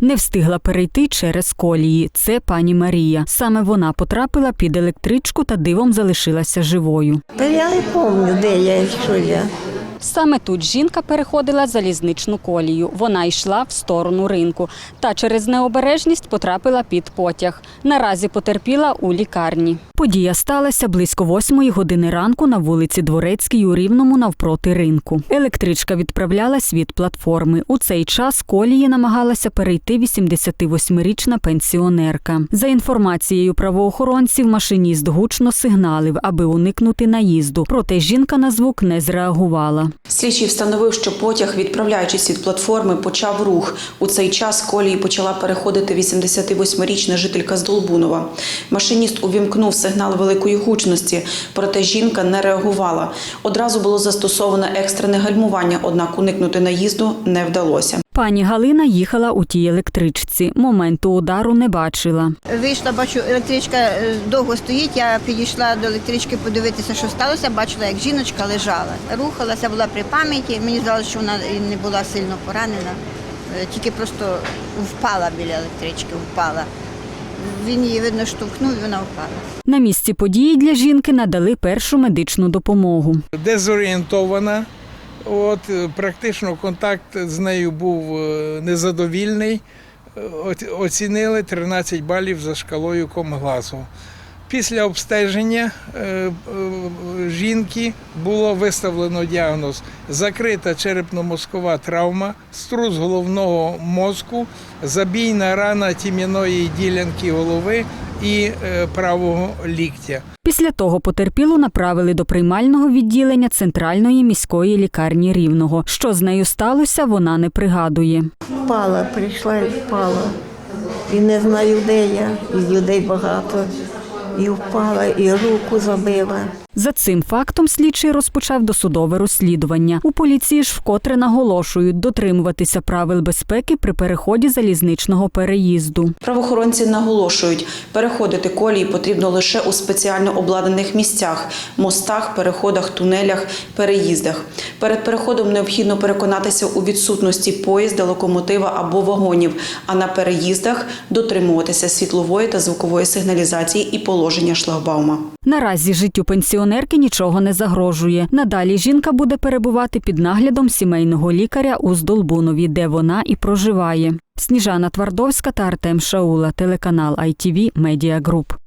Не встигла перейти через колії. Це пані Марія. Саме вона потрапила під електричку та дивом залишилася живою. Та я не пам'ятаю, де я що я. Саме тут жінка переходила залізничну колію. Вона йшла в сторону ринку та через необережність потрапила під потяг. Наразі потерпіла у лікарні. Подія сталася близько восьмої години ранку на вулиці Дворецькій у Рівному навпроти ринку. Електричка відправлялась від платформи. У цей час колії намагалася перейти 88-річна пенсіонерка. За інформацією правоохоронців, машиніст гучно сигналив, аби уникнути наїзду. Проте жінка на звук не зреагувала. Слідчий встановив, що потяг, відправляючись від платформи, почав рух. У цей час колії почала переходити 88-річна жителька з Долбунова. Машиніст увімкнув сигнал великої гучності, проте жінка не реагувала. Одразу було застосовано екстрене гальмування, однак уникнути наїзду не вдалося. Пані Галина їхала у тій електричці. Моменту удару не бачила. Вийшла, бачу, електричка е, довго стоїть. Я підійшла до електрички подивитися, що сталося. Бачила, як жіночка лежала. Рухалася, була при пам'яті. Мені здалося, що вона не була сильно поранена, е, тільки просто впала біля електрички, впала. Він її видно штовхнув, і вона впала. На місці події для жінки надали першу медичну допомогу. дезорієнтована. От, е, практично контакт з нею був е, незадовільний. Е, Оцінили 13 балів за шкалою комгласу. Після обстеження жінки було виставлено діагноз закрита черепно-мозкова травма, струс головного мозку, забійна рана тім'яної ділянки голови і правого ліктя. Після того потерпілу направили до приймального відділення центральної міської лікарні Рівного. Що з нею сталося, вона не пригадує. Впала, прийшла і впала. І не знаю, де я, і людей багато. І впала, і руку забила. За цим фактом слідчий розпочав досудове розслідування. У поліції ж вкотре наголошують дотримуватися правил безпеки при переході залізничного переїзду. Правоохоронці наголошують, переходити колії потрібно лише у спеціально обладнаних місцях мостах, переходах, тунелях, переїздах. Перед переходом необхідно переконатися у відсутності поїзда, локомотива або вагонів, а на переїздах дотримуватися світлової та звукової сигналізації і положення шлагбаума. Наразі життю пенсіонерки нічого не загрожує. Надалі жінка буде перебувати під наглядом сімейного лікаря у Здолбунові, де вона і проживає. Сніжана Твардовська та Артем Шаула, телеканал ITV Media Group.